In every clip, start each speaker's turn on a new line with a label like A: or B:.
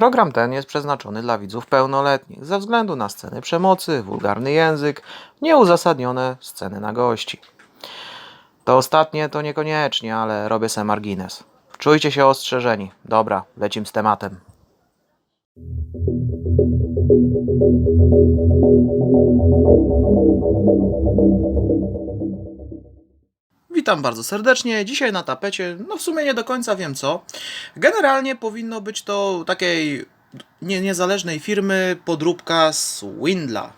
A: Program ten jest przeznaczony dla widzów pełnoletnich ze względu na sceny przemocy, wulgarny język, nieuzasadnione sceny nagości. To ostatnie to niekoniecznie, ale robię se margines. Czujcie się ostrzeżeni. Dobra, lecim z tematem. Witam bardzo serdecznie. Dzisiaj na tapecie, no w sumie nie do końca wiem co. Generalnie powinno być to takiej nie, niezależnej firmy podróbka Swindla.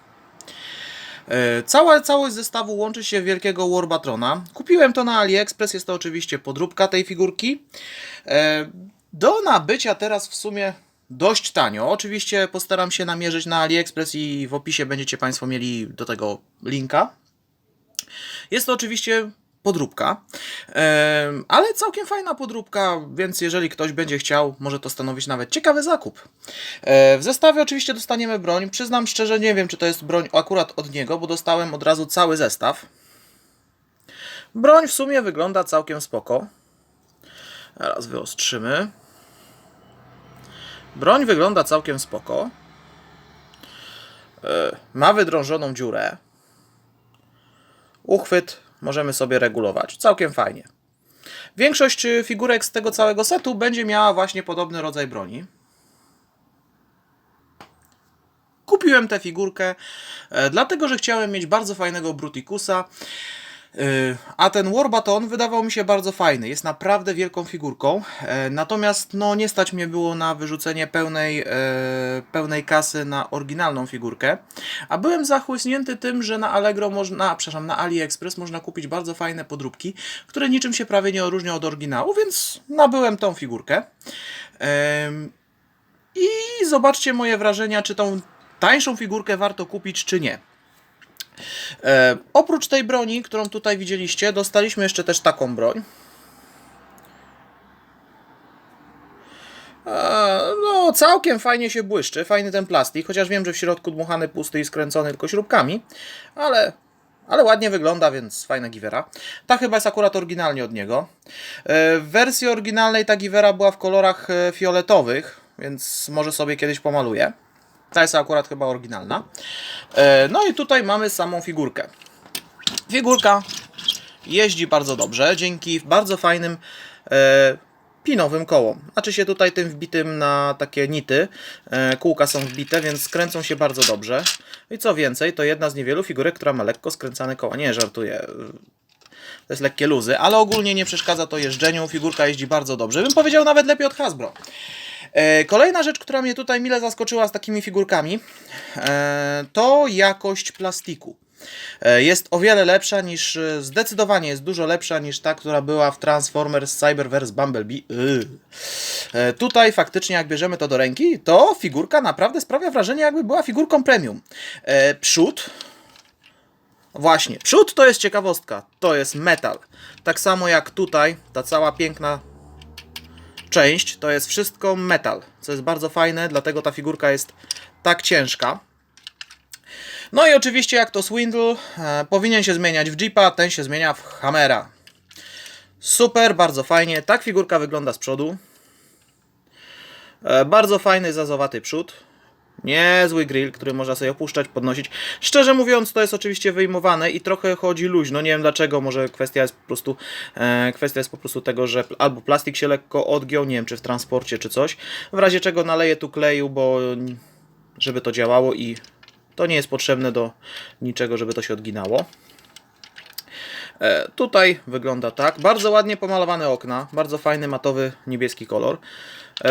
A: E, Cała całość zestawu łączy się wielkiego Warbatrona. Kupiłem to na AliExpress, jest to oczywiście podróbka tej figurki. E, Do nabycia teraz w sumie dość tanio. Oczywiście postaram się namierzyć na AliExpress i w opisie będziecie Państwo mieli do tego linka. Jest to oczywiście podróbka, ale całkiem fajna podróbka, więc jeżeli ktoś będzie chciał, może to stanowić nawet ciekawy zakup. E, W zestawie oczywiście dostaniemy broń. Przyznam szczerze, nie wiem, czy to jest broń akurat od niego, bo dostałem od razu cały zestaw. Broń w sumie wygląda całkiem spoko. Teraz wyostrzymy. Broń wygląda całkiem spoko. E, Ma wydrążoną dziurę. Uchwyt możemy sobie regulować. Całkiem fajnie. Większość y, figurek z tego całego setu będzie miała właśnie podobny rodzaj broni. Kupiłem tę figurkę, e, dlatego że chciałem mieć bardzo fajnego Brutikusa. Y, A ten Warbaton wydawał mi się bardzo fajny. Jest naprawdę wielką figurką. e, Natomiast no, nie stać mnie było na wyrzucenie pełnej, e, pełnej kasy na oryginalną figurkę. A byłem zachłysnięty tym, że na Allegro można, przepraszam, na AliExpress można kupić bardzo fajne podróbki, które niczym się prawie nie różnią od oryginału, więc nabyłem tą figurkę. I zobaczcie moje wrażenia, czy tą tańszą figurkę warto kupić, czy nie. E, oprócz tej broni, którą tutaj widzieliście, dostaliśmy jeszcze też taką broń. E, no, całkiem fajnie się błyszczy, fajny ten plastik, chociaż wiem, że w środku dmuchany pusty i skręcony tylko śrubkami, ale, ale ładnie wygląda, więc fajna giwera. Ta chyba jest akurat oryginalnie od niego. E, W wersji oryginalnej ta giwera była w kolorach e, fioletowych, więc może sobie kiedyś pomaluję. Ta jest akurat chyba oryginalna. E, No i tutaj mamy samą figurkę. Figurka jeździ bardzo dobrze, dzięki bardzo fajnym e, pinowym kołom. Znaczy się tutaj tym wbitym na takie nity. E, kółka są wbite, więc skręcą się bardzo dobrze. I co więcej, to jedna z niewielu figurek, która ma lekko skręcane koła. Nie, żartuję. To jest lekkie luzy, ale ogólnie nie przeszkadza to jeżdżeniu. Figurka jeździ bardzo dobrze. Bym powiedział nawet lepiej od Hasbro. E, Kolejna rzecz, która mnie tutaj mile zaskoczyła z takimi figurkami, e, to jakość plastiku. E, Jest o wiele lepsza niż, zdecydowanie jest dużo lepsza niż ta, która była w Transformers Cyberverse Bumblebee. Yy. Tutaj faktycznie jak bierzemy to do ręki, to figurka naprawdę sprawia wrażenie jakby była figurką premium. Przód, Właśnie, przód to jest ciekawostka, to jest metal. Tak samo jak tutaj, ta cała piękna część, to jest wszystko metal, co jest bardzo fajne, dlatego ta figurka jest tak ciężka. No i oczywiście jak to Swindle, e, powinien się zmieniać w Jeepa, ten się zmienia w Hammera. Super, bardzo fajnie, tak figurka wygląda z przodu. E, bardzo fajny zazowaty przód. Niezły grill, który można sobie opuszczać, podnosić. Szczerze mówiąc, to jest oczywiście wyjmowane i trochę chodzi luźno. Nie wiem dlaczego, może kwestia jest po prostu e, kwestia jest po prostu tego, że albo plastik się lekko odgiął, nie wiem czy w transporcie czy coś. W razie czego naleję tu kleju, bo żeby to działało i to nie jest potrzebne do niczego, żeby to się odginało. E, tutaj wygląda tak. Bardzo ładnie pomalowane okna. Bardzo fajny, matowy, niebieski kolor. E,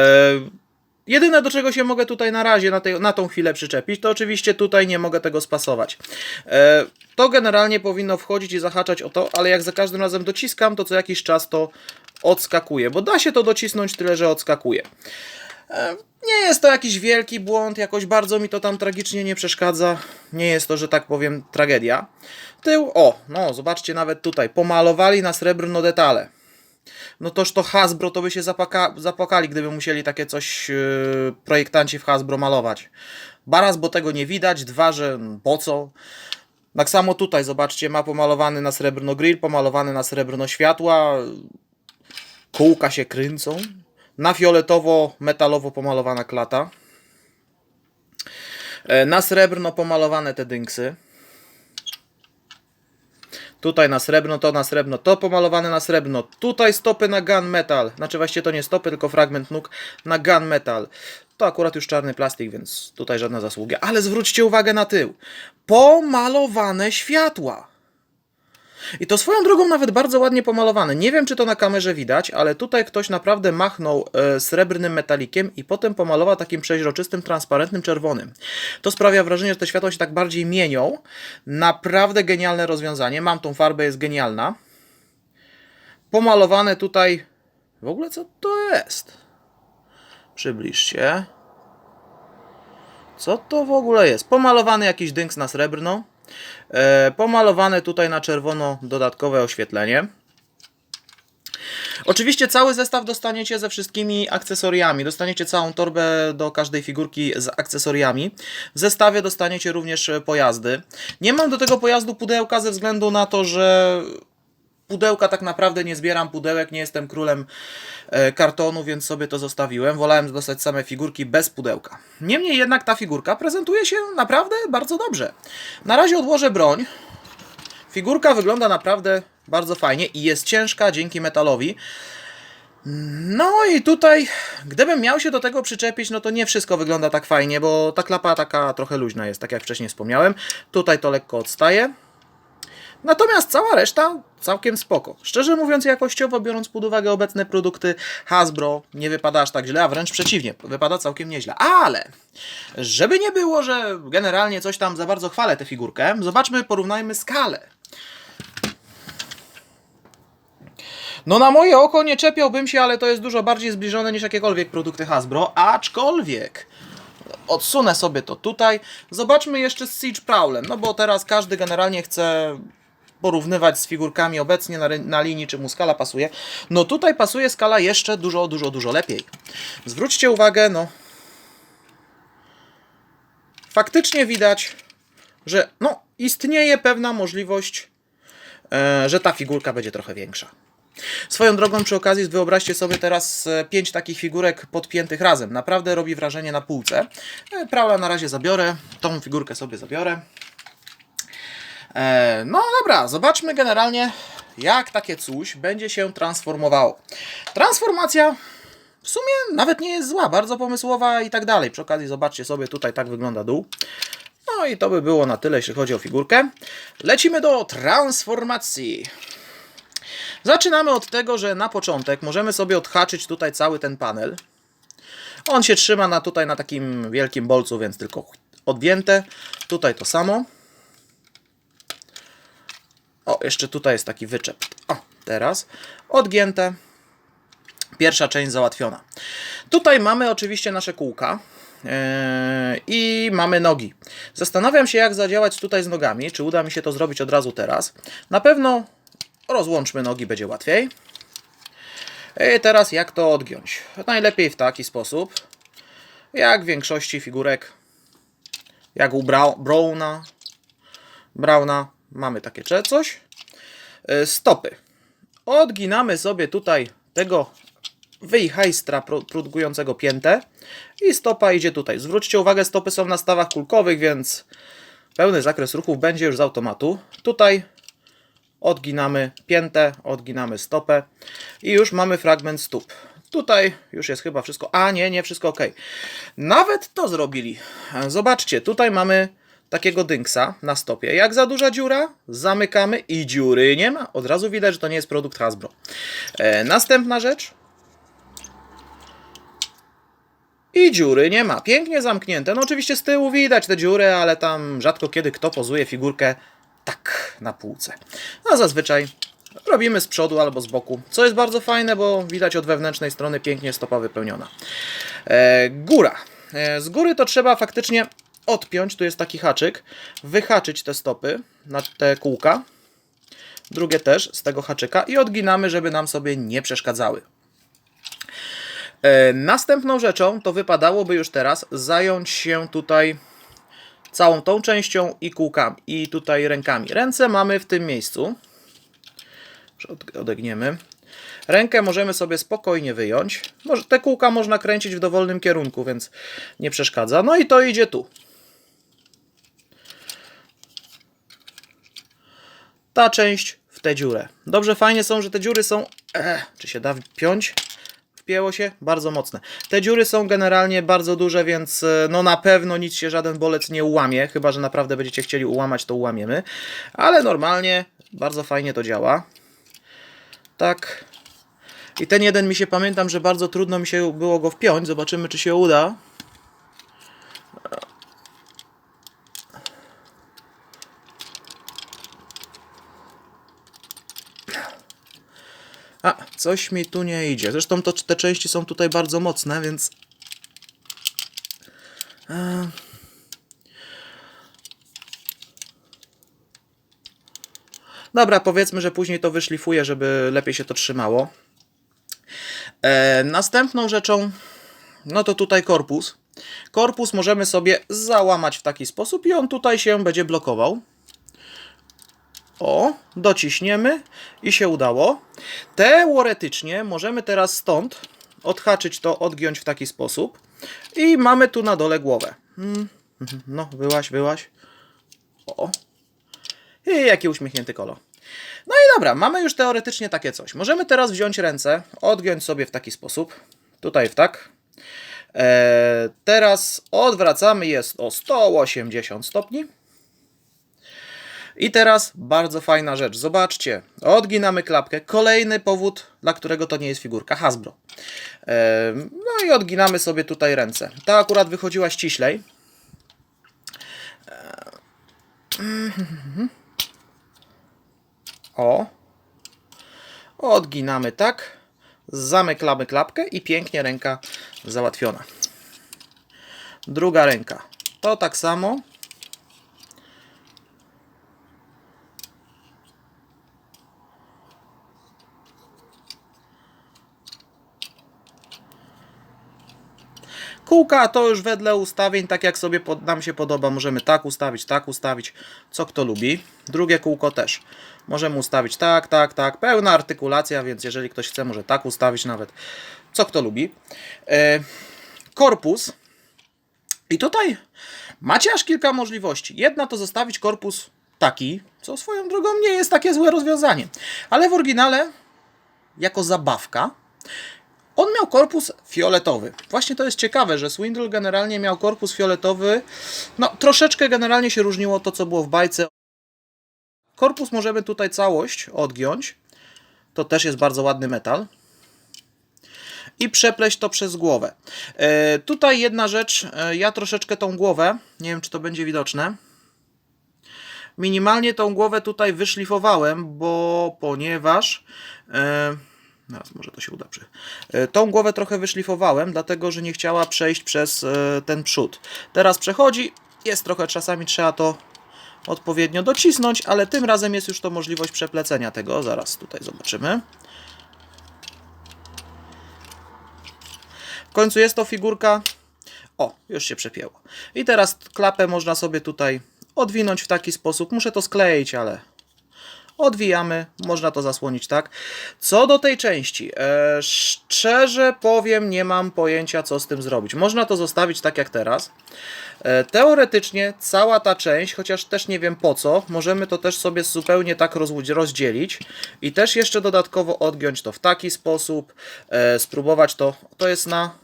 A: Jedyne do czego się mogę tutaj na razie, na, tej, na tą chwilę przyczepić, to oczywiście tutaj nie mogę tego spasować. E, to generalnie powinno wchodzić i zahaczać o to, ale jak za każdym razem dociskam, to co jakiś czas to odskakuje, bo da się to docisnąć tyle, że odskakuje. E, nie jest to jakiś wielki błąd, jakoś bardzo mi to tam tragicznie nie przeszkadza. Nie jest to, że tak powiem, tragedia. Tył, o, no zobaczcie nawet tutaj, pomalowali na srebrno detale no toż to Hasbro to by się zapaka, gdyby musieli takie coś yy, projektanci w Hasbro malować. Baraz, bo tego nie widać, dwa, że po co. Tak samo tutaj, zobaczcie, ma pomalowany na srebrno grill, pomalowany na srebrno światła, kółka się kręcą. Na fioletowo, metalowo pomalowana klata. E, Na srebrno pomalowane te dynksy. Tutaj na srebrno, to na srebrno, to pomalowane na srebrno. Tutaj stopy na gunmetal. Znaczy właściwie to nie stopy, tylko fragment nóg na gunmetal. To akurat już czarny plastik, więc tutaj żadne zasługi. Ale zwróćcie uwagę na tył. Pomalowane światła. I to swoją drogą nawet bardzo ładnie pomalowane. Nie wiem, czy to na kamerze widać, ale tutaj ktoś naprawdę machnął e, srebrnym metalikiem i potem pomalował takim przeźroczystym, transparentnym czerwonym. To sprawia wrażenie, że te światła się tak bardziej mienią. Naprawdę genialne rozwiązanie. Mam tą farbę, jest genialna. Pomalowane tutaj... W ogóle co to jest? Przybliżcie. Co to w ogóle jest? Pomalowany jakiś dynks na srebrno. E, pomalowane tutaj na czerwono dodatkowe oświetlenie. Oczywiście cały zestaw dostaniecie ze wszystkimi akcesoriami. Dostaniecie całą torbę do każdej figurki z akcesoriami. W zestawie dostaniecie również pojazdy. Nie mam do tego pojazdu pudełka ze względu na to, że pudełka tak naprawdę nie zbieram pudełek, nie jestem królem e, kartonu, więc sobie to zostawiłem. Wolałem dostać same figurki bez pudełka. Niemniej jednak ta figurka prezentuje się naprawdę bardzo dobrze. Na razie odłożę broń. Figurka wygląda naprawdę bardzo fajnie i jest ciężka dzięki metalowi. No i tutaj, gdybym miał się do tego przyczepić, no to nie wszystko wygląda tak fajnie, bo ta klapa taka trochę luźna jest, tak jak wcześniej wspomniałem. Tutaj to lekko odstaje. Natomiast cała reszta całkiem spoko. Szczerze mówiąc, jakościowo biorąc pod uwagę obecne produkty Hasbro, nie wypada aż tak źle, a wręcz przeciwnie, wypada całkiem nieźle. Ale, żeby nie było, że generalnie coś tam za bardzo chwalę tę figurkę, zobaczmy, porównajmy skalę. No na moje oko nie czepiałbym się, ale to jest dużo bardziej zbliżone niż jakiekolwiek produkty Hasbro, aczkolwiek odsunę sobie to tutaj. Zobaczmy jeszcze Siege Prowlem, no bo teraz każdy generalnie chce porównywać z figurkami obecnie na, na linii, czy mu skala pasuje. No tutaj pasuje skala jeszcze dużo, dużo, dużo lepiej. Zwróćcie uwagę, no faktycznie widać, że no istnieje pewna możliwość, e, że ta figurka będzie trochę większa. Swoją drogą przy okazji wyobraźcie sobie teraz e, pięć takich figurek podpiętych razem. Naprawdę robi wrażenie na półce. E, Praula na razie zabiorę, tą figurkę sobie zabiorę. E, no dobra, zobaczmy generalnie jak takie coś będzie się transformowało. Transformacja w sumie nawet nie jest zła, bardzo pomysłowa i tak dalej. Przy okazji zobaczcie sobie, tutaj tak wygląda dół. No i to by było na tyle, jeśli chodzi o figurkę. Lecimy do transformacji. Zaczynamy od tego, że na początek możemy sobie odhaczyć tutaj cały ten panel. On się trzyma na, tutaj na takim wielkim bolcu, więc tylko odgięte. Tutaj to samo. O, jeszcze tutaj jest taki wyczep. O, teraz odgięte. Pierwsza część załatwiona. Tutaj mamy oczywiście nasze kółka. Yy, I mamy nogi. Zastanawiam się, jak zadziałać tutaj z nogami. Czy uda mi się to zrobić od razu teraz? Na pewno rozłączmy nogi, będzie łatwiej. I teraz jak to odgiąć? Najlepiej w taki sposób, jak w większości figurek, jak u Brau- Browna, Brauna, mamy takie coś. E, Stopy. Odginamy sobie tutaj tego wyjhajstra pro- produkującego piętę i stopa idzie tutaj. Zwróćcie uwagę, stopy są na stawach kulkowych, więc pełny zakres ruchów będzie już z automatu. Tutaj odginamy piętę, odginamy stopę i już mamy fragment stóp. Tutaj już jest chyba wszystko. A nie, nie wszystko ok. Nawet to zrobili. Zobaczcie, tutaj mamy takiego dynksa na stopie. Jak za duża dziura, zamykamy i dziury nie ma. Od razu widać, że to nie jest produkt Hasbro. E, następna rzecz. I dziury nie ma. Pięknie zamknięte. No oczywiście z tyłu widać te dziury, ale tam rzadko kiedy kto pozuje figurkę tak na półce. A zazwyczaj robimy z przodu albo z boku, co jest bardzo fajne, bo widać od wewnętrznej strony pięknie stopa wypełniona. E, góra. E, z góry to trzeba faktycznie odpiąć, tu jest taki haczyk, wyhaczyć te stopy na te kółka, drugie też z tego haczyka i odginamy, żeby nam sobie nie przeszkadzały. E, Następną rzeczą to wypadałoby już teraz zająć się tutaj całą tą częścią i kółkami, i tutaj rękami. Ręce mamy w tym miejscu. Odegniemy. Rękę możemy sobie spokojnie wyjąć. Te kółka można kręcić w dowolnym kierunku, więc nie przeszkadza. No i to idzie tu. Ta część w tę dziurę. Dobrze, fajnie są, że te dziury są... Ech, czy się da wpiąć? Wpięło się? Bardzo mocne. Te dziury są generalnie bardzo duże, więc e, no na pewno nic się żaden bolec nie ułamie, chyba że naprawdę będziecie chcieli ułamać, to ułamiemy. Ale normalnie bardzo fajnie to działa. Tak. I ten jeden mi się pamiętam, że bardzo trudno mi się było go wpiąć. Zobaczymy, czy się uda. A, coś mi tu nie idzie. Zresztą to, te części są tutaj bardzo mocne, więc. E. Dobra, powiedzmy, że później to wyszlifuję, żeby lepiej się to trzymało. E, następną rzeczą, no to tutaj korpus. Korpus możemy sobie załamać w taki sposób i on tutaj się będzie blokował. O, dociśniemy i się udało. Teoretycznie możemy teraz stąd odhaczyć to, odgiąć w taki sposób i mamy tu na dole głowę. Mm, mhm, No, byłaś, byłaś. O. I jaki uśmiechnięty kolo. No i dobra, mamy już teoretycznie takie coś. Możemy teraz wziąć ręce, odgiąć sobie w taki sposób. Tutaj w tak. E, teraz odwracamy jest o 180 stopni. I teraz bardzo fajna rzecz. Zobaczcie, odginamy klapkę. Kolejny powód, dla którego to nie jest figurka Hasbro. E, no i odginamy sobie tutaj ręce. Ta akurat wychodziła ściślej. E, O. Odginamy tak. Zamykamy klapkę i pięknie ręka załatwiona. Druga ręka. To tak samo. Kółka to już wedle ustawień, tak jak sobie pod, nam się podoba. Możemy tak ustawić, tak ustawić, co kto lubi. Drugie kółko też. Możemy ustawić tak, tak, tak. Pełna artykulacja, więc jeżeli ktoś chce, może tak ustawić nawet, co kto lubi. E, korpus. I tutaj macie aż kilka możliwości. Jedna to zostawić korpus taki, co swoją drogą nie jest takie złe rozwiązanie. Ale w oryginale, jako zabawka, on miał korpus fioletowy. Właśnie to jest ciekawe, że Swindle generalnie miał korpus fioletowy. No, troszeczkę generalnie się różniło to, co było w bajce. Korpus możemy tutaj całość odgiąć. To też jest bardzo ładny metal. I przepleść to przez głowę. E, tutaj jedna rzecz. E, ja troszeczkę tą głowę, nie wiem czy to będzie widoczne. Minimalnie tą głowę tutaj wyszlifowałem, bo ponieważ. E, Teraz może to się uda. Przy... E, Tą głowę trochę wyszlifowałem, dlatego że nie chciała przejść przez e, ten przód. Teraz przechodzi, jest trochę, czasami trzeba to odpowiednio docisnąć, ale tym razem jest już to możliwość przeplecenia tego. Zaraz tutaj zobaczymy. W końcu jest to figurka. O, już się przepięło. I teraz klapę można sobie tutaj odwinąć w taki sposób. Muszę to skleić, ale odwijamy, można to zasłonić tak. Co do tej części, e, szczerze powiem, nie mam pojęcia, co z tym zrobić. Można to zostawić tak jak teraz. E, teoretycznie cała ta część, chociaż też nie wiem po co, możemy to też sobie zupełnie tak rozdzielić i też jeszcze dodatkowo odgiąć to w taki sposób, e, spróbować to, to jest na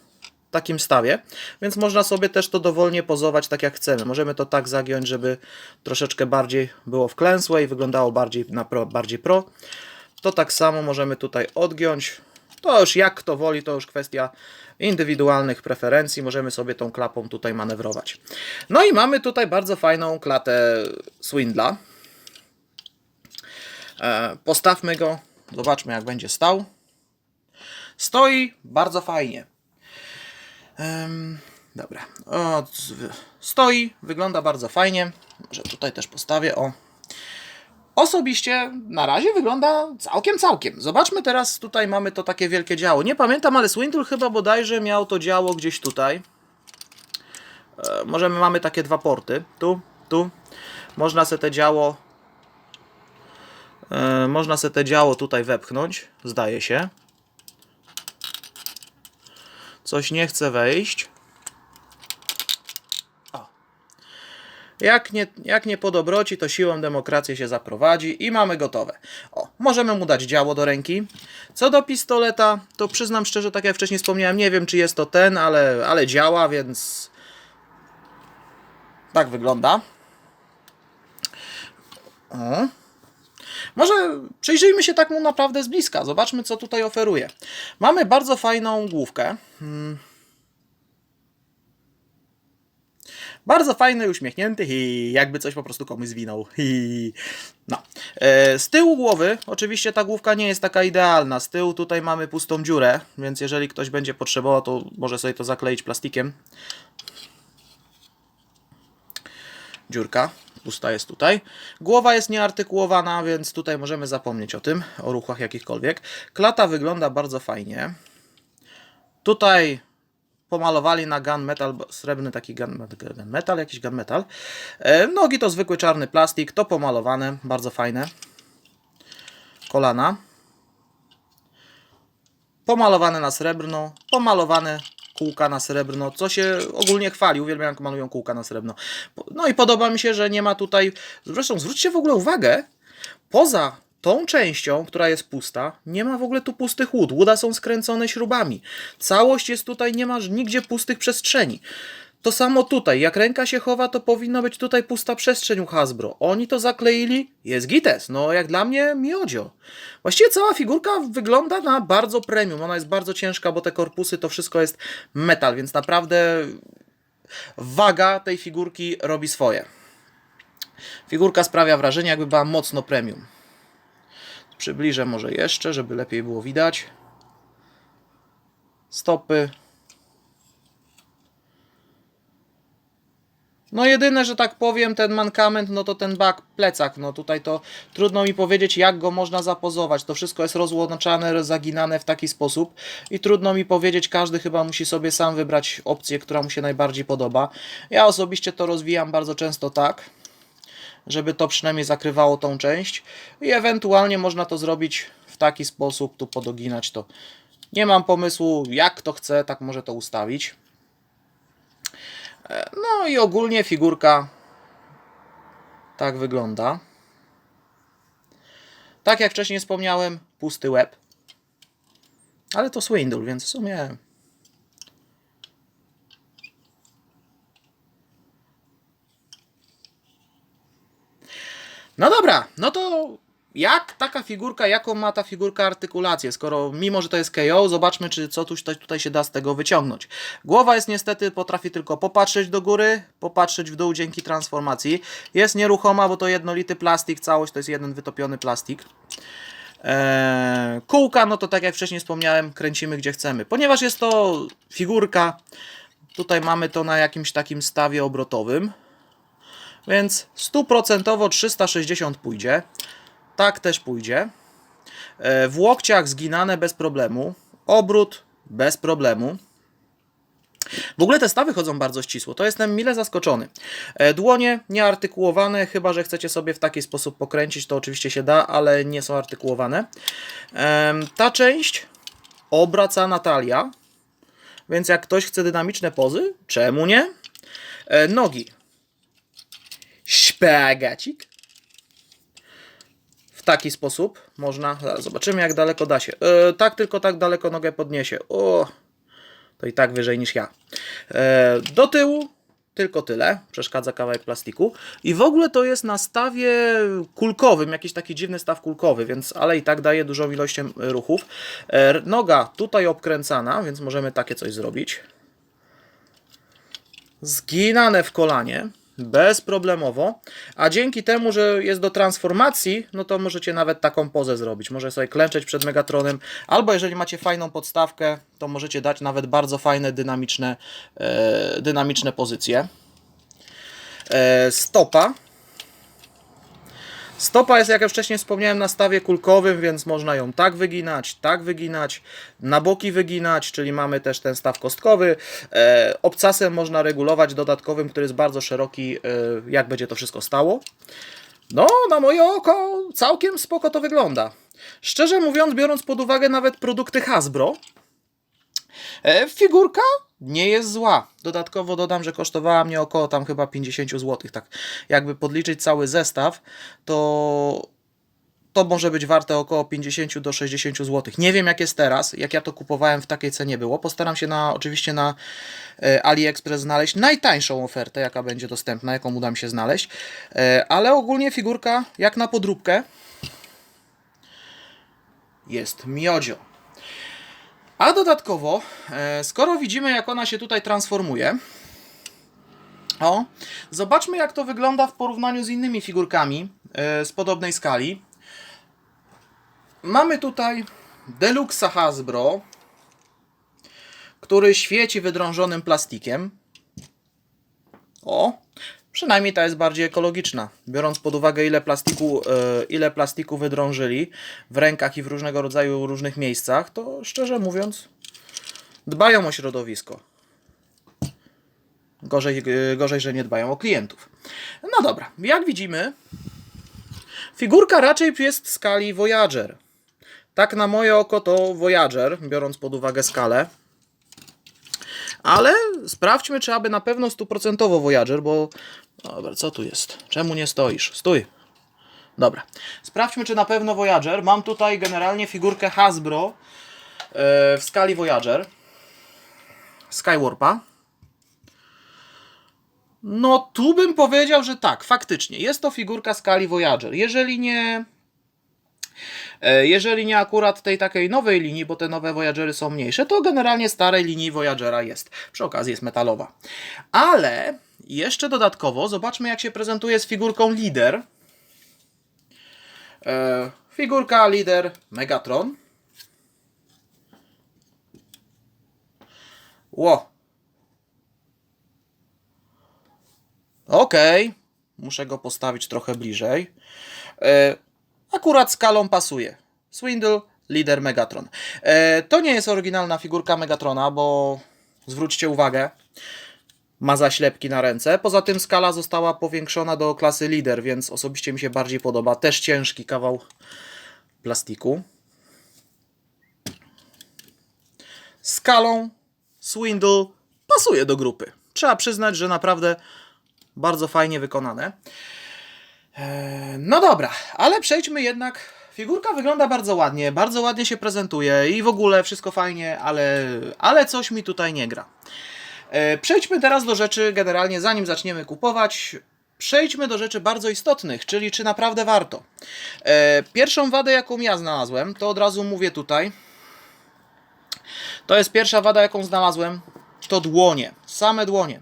A: takim stawie, więc można sobie też to dowolnie pozować tak jak chcemy. Możemy to tak zagiąć, żeby troszeczkę bardziej było wklęsłe i wyglądało bardziej na pro, bardziej pro. To tak samo możemy tutaj odgiąć. To już jak kto woli, to już kwestia indywidualnych preferencji. Możemy sobie tą klapą tutaj manewrować. No i mamy tutaj bardzo fajną klatę Swindla. E, postawmy go, zobaczmy jak będzie stał. Stoi bardzo fajnie. Em, dobra. O, stoi, wygląda bardzo fajnie. Może tutaj też postawię. O. Osobiście na razie wygląda całkiem, całkiem. Zobaczmy teraz, tutaj mamy to takie wielkie działo. Nie pamiętam, ale Swindle chyba bodajże miał to działo gdzieś tutaj. E, możemy, mamy takie dwa porty. Tu, tu. Można se te działo e, można se te działo tutaj wepchnąć, zdaje się. Coś nie chce wejść. O. Jak nie, jak nie po dobroci, to siłą demokrację się zaprowadzi i mamy gotowe. O, możemy mu dać działo do ręki. Co do pistoleta, to przyznam szczerze, tak jak wcześniej wspomniałem, nie wiem czy jest to ten, ale, ale działa, więc tak wygląda. O. Może przyjrzyjmy się tak mu naprawdę z bliska. Zobaczmy, co tutaj oferuje. Mamy bardzo fajną główkę. Hmm. Bardzo fajny, uśmiechnięty i jakby coś po prostu komuś zwinął. Hi. No. E, Z tyłu głowy, oczywiście ta główka nie jest taka idealna. Z tyłu tutaj mamy pustą dziurę, więc jeżeli ktoś będzie potrzebował, to może sobie to zakleić plastikiem. Dziurka pusta jest tutaj. Głowa jest nieartykułowana, więc tutaj możemy zapomnieć o tym, o ruchach jakichkolwiek. Klata wygląda bardzo fajnie. Tutaj pomalowali na gunmetal, srebrny taki gun, gunmetal, jakiś gunmetal. E, Nogi to zwykły czarny plastik, to pomalowane, bardzo fajne. Kolana. Pomalowane na srebrno, pomalowane kółka na srebrno, co się ogólnie chwali. Uwielbiam, jak malują kółka na srebrno. No i podoba mi się, że nie ma tutaj. Zresztą zwróćcie w ogóle uwagę, poza tą częścią, która jest pusta, nie ma w ogóle tu pustych łód. Łuda są skręcone śrubami. Całość jest tutaj, nie ma nigdzie pustych przestrzeni. To samo tutaj, jak ręka się chowa, to powinno być tutaj pusta przestrzeń u Hasbro. Oni to zakleili, jest gites, no jak dla mnie miodzio. Właściwie cała figurka wygląda na bardzo premium, ona jest bardzo ciężka, bo te korpusy to wszystko jest metal, więc naprawdę waga tej figurki robi swoje. Figurka sprawia wrażenie, jakby była mocno premium. Przybliżę może jeszcze, żeby lepiej było widać. Stopy. No jedyne, że tak powiem, ten mankament, no to ten bak, plecak, no tutaj to trudno mi powiedzieć, jak go można zapozować. To wszystko jest rozłączane, zaginane w taki sposób i trudno mi powiedzieć, każdy chyba musi sobie sam wybrać opcję, która mu się najbardziej podoba. Ja osobiście to rozwijam bardzo często tak, żeby to przynajmniej zakrywało tą część i ewentualnie można to zrobić w taki sposób, tu podoginać to. Nie mam pomysłu, jak kto chce, tak może to ustawić. E, No i ogólnie figurka tak wygląda. Tak jak wcześniej wspomniałem, pusty łeb. Ale to Swindle, więc w sumie No dobra, no to jak taka figurka, jaką ma ta figurka artykulację? Skoro mimo, że to jest KO, zobaczmy, czy co tutaj, tutaj się da z tego wyciągnąć. Głowa jest niestety, potrafi tylko popatrzeć do góry, popatrzeć w dół dzięki transformacji. Jest nieruchoma, bo to jednolity plastik, całość to jest jeden wytopiony plastik. Eee, kółka, no to tak jak wcześniej wspomniałem, kręcimy gdzie chcemy. Ponieważ jest to figurka, tutaj mamy to na jakimś takim stawie obrotowym. Więc stuprocentowo 360 pójdzie. Tak też pójdzie. E, W łokciach zginane bez problemu. Obrót bez problemu. W ogóle te stawy chodzą bardzo ścisło. To jestem mile zaskoczony. E, Dłonie nieartykułowane, chyba że chcecie sobie w taki sposób pokręcić, to oczywiście się da, ale nie są artykułowane. Em, Ta część obracana talia, więc jak ktoś chce dynamiczne pozy, czemu nie? E, Nogi szpagacik. Taki sposób można. Zaraz zobaczymy, jak daleko da się. E, tak, tylko tak daleko nogę podniesie. O, to i tak wyżej niż ja. E, do tyłu tylko tyle. Przeszkadza kawałek plastiku. I w ogóle to jest na stawie kulkowym, jakiś taki dziwny staw kulkowy, więc ale i tak daje dużą ilość em, ruchów. E, noga tutaj obkręcana, więc możemy takie coś zrobić. Zginane w kolanie bezproblemowo, a dzięki temu, że jest do transformacji, no to możecie nawet taką pozę zrobić. Może sobie klęczeć przed Megatronem, albo jeżeli macie fajną podstawkę, to możecie dać nawet bardzo fajne, dynamiczne, e, dynamiczne pozycje. E, stopa. Stopa jest, jak ja wcześniej wspomniałem, na stawie kulkowym, więc można ją tak wyginać, tak wyginać, na boki wyginać, czyli mamy też ten staw kostkowy. E, obcasem można regulować dodatkowym, który jest bardzo szeroki, e, jak będzie to wszystko stało. No, na moje oko całkiem spoko to wygląda. Szczerze mówiąc, biorąc pod uwagę nawet produkty Hasbro, E, figurka nie jest zła. Dodatkowo dodam, że kosztowała mnie około tam chyba 50 zł. Tak, jakby podliczyć cały zestaw, to to może być warte około 50 do 60 zł. Nie wiem jak jest teraz, jak ja to kupowałem w takiej cenie było. Postaram się na, oczywiście na e, AliExpress znaleźć najtańszą ofertę, jaka będzie dostępna, jaką uda mi się znaleźć. E, ale ogólnie figurka jak na podróbkę jest miodzio. A dodatkowo, e, skoro widzimy jak ona się tutaj transformuje, o, zobaczmy jak to wygląda w porównaniu z innymi figurkami e, z podobnej skali. Mamy tutaj Deluxa Hasbro, który świeci wydrążonym plastikiem. O, przynajmniej ta jest bardziej ekologiczna. Biorąc pod uwagę ile plastiku, e, ile plastiku wydrążyli w rękach i w różnego rodzaju różnych miejscach, to szczerze mówiąc dbają o środowisko. Gorzej, e, gorzej, że nie dbają o klientów. No dobra, jak widzimy, figurka raczej jest w skali Voyager. Tak na moje oko to Voyager, biorąc pod uwagę skalę. Ale sprawdźmy, czy aby na pewno stuprocentowo Voyager, bo... Dobra, co tu jest? Czemu nie stoisz? Stój! Dobra. Sprawdźmy, czy na pewno Voyager. Mam tutaj generalnie figurkę Hasbro e, w skali Voyager. Skywarpa. No tu bym powiedział, że tak, faktycznie. Jest to figurka skali Voyager. Jeżeli nie... E, Jeżeli nie akurat tej takiej nowej linii, bo te nowe Voyagery są mniejsze, to generalnie starej linii Voyagera jest. Przy okazji jest metalowa. Ale jeszcze dodatkowo zobaczmy jak się prezentuje z figurką Lider. E, figurka Lider Megatron. Ło. Okej. Muszę go postawić trochę bliżej. E, akurat skalą pasuje. Swindle, lider Megatron. E, to nie jest oryginalna figurka Megatrona, bo zwróćcie uwagę, ma zaślepki na ręce. Poza tym skala została powiększona do klasy lider, więc osobiście mi się bardziej podoba. Też ciężki kawał plastiku. Skalą Swindle pasuje do grupy. Trzeba przyznać, że naprawdę bardzo fajnie wykonane. Eee, No dobra, ale przejdźmy jednak. Figurka wygląda bardzo ładnie, bardzo ładnie się prezentuje i w ogóle wszystko fajnie, ale, ale coś mi tutaj nie gra. E, Przejdźmy teraz do rzeczy, generalnie zanim zaczniemy kupować, przejdźmy do rzeczy bardzo istotnych, czyli czy naprawdę warto. E, Pierwszą wadę, jaką ja znalazłem, to od razu mówię tutaj. To jest pierwsza wada, jaką znalazłem, to dłonie, same dłonie.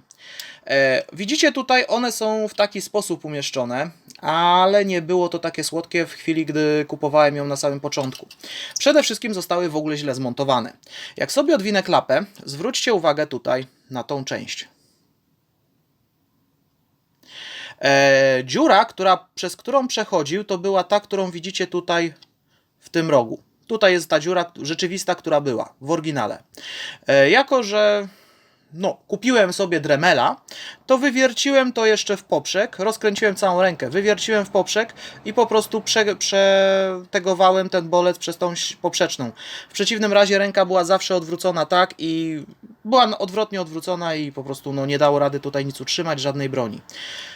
A: Widzicie tutaj, one są w taki sposób umieszczone, ale nie było to takie słodkie w chwili, gdy kupowałem ją na samym początku. Przede wszystkim zostały w ogóle źle zmontowane. Jak sobie odwinę klapę, zwróćcie uwagę tutaj na tą część. E, dziura, która, przez którą przechodził, to była ta, którą widzicie tutaj w tym rogu. Tutaj jest ta dziura rzeczywista, która była w oryginale. E, jako, że no, kupiłem sobie Dremela, to wywierciłem to jeszcze w poprzek, rozkręciłem całą rękę, wywierciłem w poprzek i po prostu prze, przetegowałem ten bolec przez tą poprzeczną. W przeciwnym razie ręka była zawsze odwrócona tak i była odwrotnie odwrócona i po prostu no, nie dało rady tutaj nic utrzymać, żadnej broni.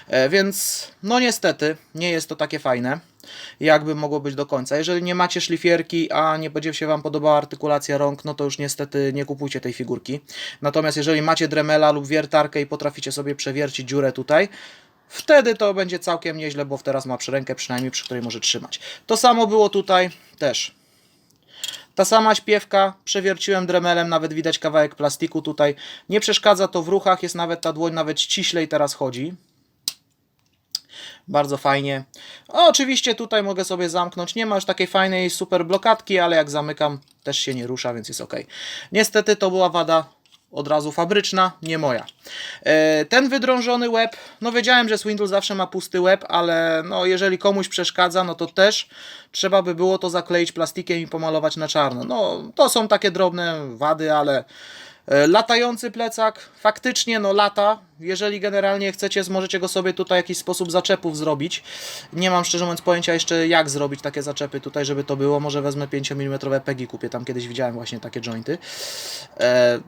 A: E, więc no niestety nie jest to takie fajne jakby mogło być do końca. Jeżeli nie macie szlifierki, a nie będzie się Wam podobała artykulacja rąk, no to już niestety nie kupujcie tej figurki. Natomiast jeżeli macie dremela lub wiertarkę i potraficie sobie przewiercić dziurę tutaj, wtedy to będzie całkiem nieźle, bo teraz ma przy rękę przynajmniej, przy której może trzymać. To samo było tutaj też. Ta sama śpiewka, przewierciłem dremelem, nawet widać kawałek plastiku tutaj. Nie przeszkadza to w ruchach, jest nawet ta dłoń nawet ściślej teraz chodzi. Bardzo fajnie. Oczywiście tutaj mogę sobie zamknąć. Nie ma już takiej fajnej super blokadki, ale jak zamykam też się nie rusza, więc jest ok. Niestety to była wada od razu fabryczna, nie moja. E, Ten wydrążony łeb, no wiedziałem, że Swindle zawsze ma pusty łeb, ale no jeżeli komuś przeszkadza, no to też trzeba by było to zakleić plastikiem i pomalować na czarno. No to są takie drobne wady, ale Latający plecak, faktycznie no lata. Jeżeli generalnie chcecie, możecie go sobie tutaj w jakiś sposób zaczepów zrobić. Nie mam szczerze mówiąc pojęcia jeszcze jak zrobić takie zaczepy tutaj, żeby to było. Może wezmę 5 mm pegi kupię, tam kiedyś widziałem właśnie takie jointy. E,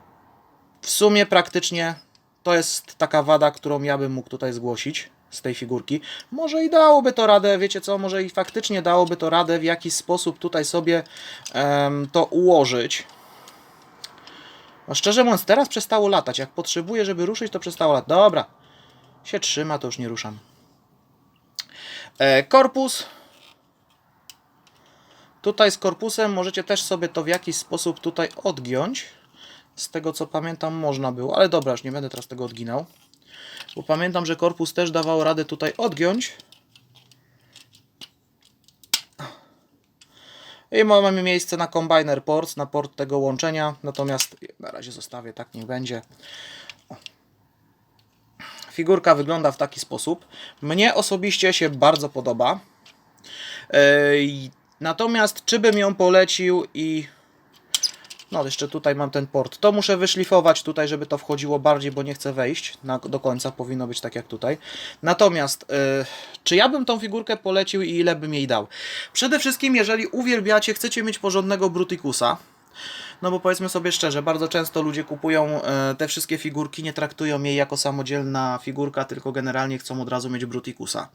A: w sumie praktycznie to jest taka wada, którą ja bym mógł tutaj zgłosić z tej figurki. Może i dałoby to radę, wiecie co, może i faktycznie dałoby to radę w jakiś sposób tutaj sobie to ułożyć. No szczerze mówiąc, teraz przestało latać. Jak potrzebuję, żeby ruszyć, to przestało latać. Dobra, się trzyma, to już nie ruszam. E, korpus. Tutaj z korpusem możecie też sobie to w jakiś sposób tutaj odgiąć. Z tego co pamiętam można było, ale dobra, już nie będę teraz tego odginał. Bo pamiętam, że korpus też dawał radę tutaj odgiąć. I mamy miejsce na combiner ports, na port tego łączenia. Natomiast na razie zostawię, tak niech będzie. Figurka wygląda w taki sposób. Mnie osobiście się bardzo podoba. Natomiast czy bym ją polecił i no, jeszcze tutaj mam ten port. To muszę wyszlifować tutaj, żeby to wchodziło bardziej, bo nie chcę wejść na, do końca. Powinno być tak jak tutaj. Natomiast, yy, czy ja bym tą figurkę polecił i ile bym jej dał? Przede wszystkim, jeżeli uwielbiacie, chcecie mieć porządnego Bruticusa, no bo powiedzmy sobie szczerze, bardzo często ludzie kupują e, te wszystkie figurki, nie traktują jej jako samodzielna figurka, tylko generalnie chcą od razu mieć Bruticusa.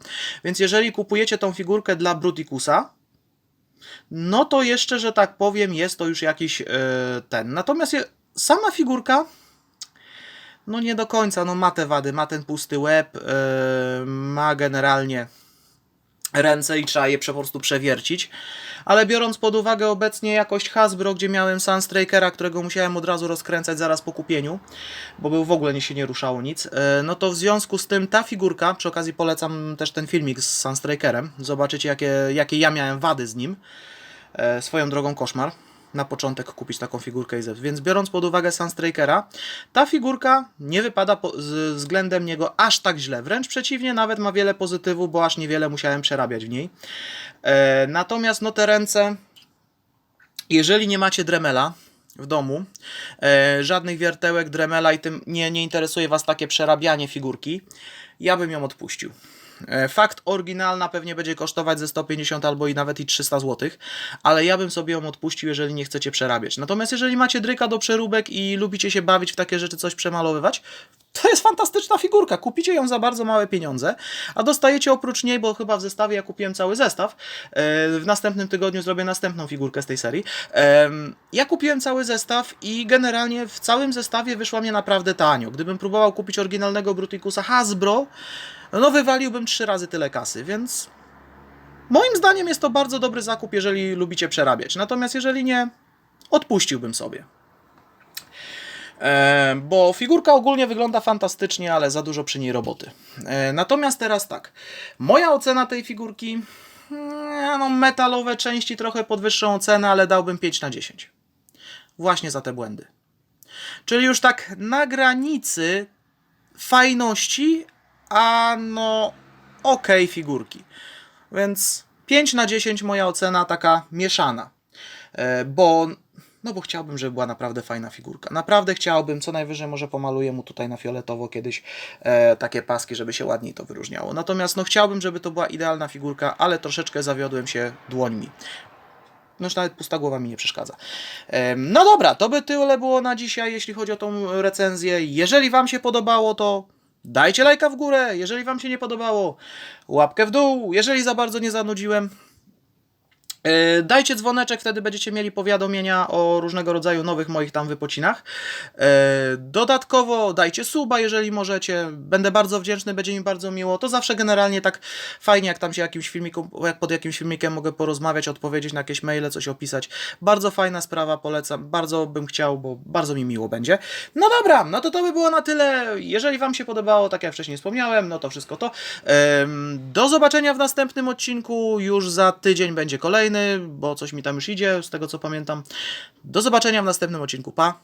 A: Więc jeżeli kupujecie tą figurkę dla Bruticusa, no to jeszcze, że tak powiem, jest to już jakiś e, ten. Natomiast sama figurka, no nie do końca, no ma te wady, ma ten pusty łeb, e, ma generalnie ręce i trzeba je po prostu przewiercić. Ale biorąc pod uwagę obecnie jakość Hasbro, gdzie miałem Sunstrikera, którego musiałem od razu rozkręcać zaraz po kupieniu, bo był w ogóle nie się nie ruszało nic, e, no to w związku z tym ta figurka, przy okazji polecam też ten filmik z Sunstrikerem, zobaczycie jakie, jakie ja miałem wady z nim, e, swoją drogą koszmar na początek kupić taką figurkę i. Więc biorąc pod uwagę Sunstrikera, ta figurka nie wypada po, z względem niego aż tak źle. Wręcz przeciwnie, nawet ma wiele pozytywów, bo aż niewiele musiałem przerabiać w niej. E, natomiast no te ręce, jeżeli nie macie Dremela w domu, e, żadnych wiertełek, Dremela i tym nie, nie interesuje Was takie przerabianie figurki, ja bym ją odpuścił. E, Fakt oryginalna pewnie będzie kosztować ze 150 albo i nawet i 300 zł, ale ja bym sobie ją odpuścił, jeżeli nie chcecie przerabiać. Natomiast jeżeli macie dryka do przeróbek i lubicie się bawić w takie rzeczy, coś przemalowywać, to jest fantastyczna figurka. Kupicie ją za bardzo małe pieniądze, a dostajecie oprócz niej, bo chyba w zestawie ja kupiłem cały zestaw. e, W następnym tygodniu zrobię następną figurkę z tej serii. Ja kupiłem cały zestaw i generalnie w całym zestawie wyszła mnie naprawdę tanio. Gdybym próbował kupić oryginalnego Bruticusa Hasbro, no wywaliłbym trzy razy tyle kasy, więc moim zdaniem jest to bardzo dobry zakup, jeżeli lubicie przerabiać. Natomiast jeżeli nie, odpuściłbym sobie. E, bo figurka ogólnie wygląda fantastycznie, ale za dużo przy niej roboty. E, natomiast teraz tak. Moja ocena tej figurki. mm, No, metalowe części trochę podwyższą ocenę, ale dałbym 5 na 10. Właśnie za te błędy. Czyli już tak na granicy fajności, a no okej figurki. Więc 5 na 10 moja ocena taka mieszana. E, Bo no bo chciałbym, żeby była naprawdę fajna figurka. Naprawdę chciałbym, co najwyżej może pomaluję mu tutaj na fioletowo kiedyś e, takie paski, żeby się ładniej to wyróżniało. Natomiast no chciałbym, żeby to była idealna figurka, ale troszeczkę zawiodłem się dłońmi. No nawet pusta głowa mi nie przeszkadza. No dobra, to by tyle było na dzisiaj, jeśli chodzi o tą recenzję. Jeżeli Wam się podobało, to dajcie lajka w górę. Jeżeli Wam się nie podobało, łapkę w dół. Jeżeli za bardzo nie zanudziłem, Dajcie dzwoneczek, wtedy będziecie mieli powiadomienia o różnego rodzaju nowych moich tam wypocinach. E, Dodatkowo dajcie suba, jeżeli możecie. Będę bardzo wdzięczny, będzie mi bardzo miło. To zawsze generalnie tak fajnie, jak tam się jakimś filmiku, jak pod jakimś filmikiem mogę porozmawiać, odpowiedzieć na jakieś maile, coś opisać. Bardzo fajna sprawa, polecam. Bardzo bym chciał, bo bardzo mi miło będzie. No dobra, no to to by było na tyle. Jeżeli Wam się podobało, tak jak wcześniej wspomniałem, no to wszystko to. Do zobaczenia w następnym odcinku. Już za tydzień będzie kolejny, bo coś mi tam już idzie, z tego co pamiętam. Do zobaczenia w następnym odcinku. Pa!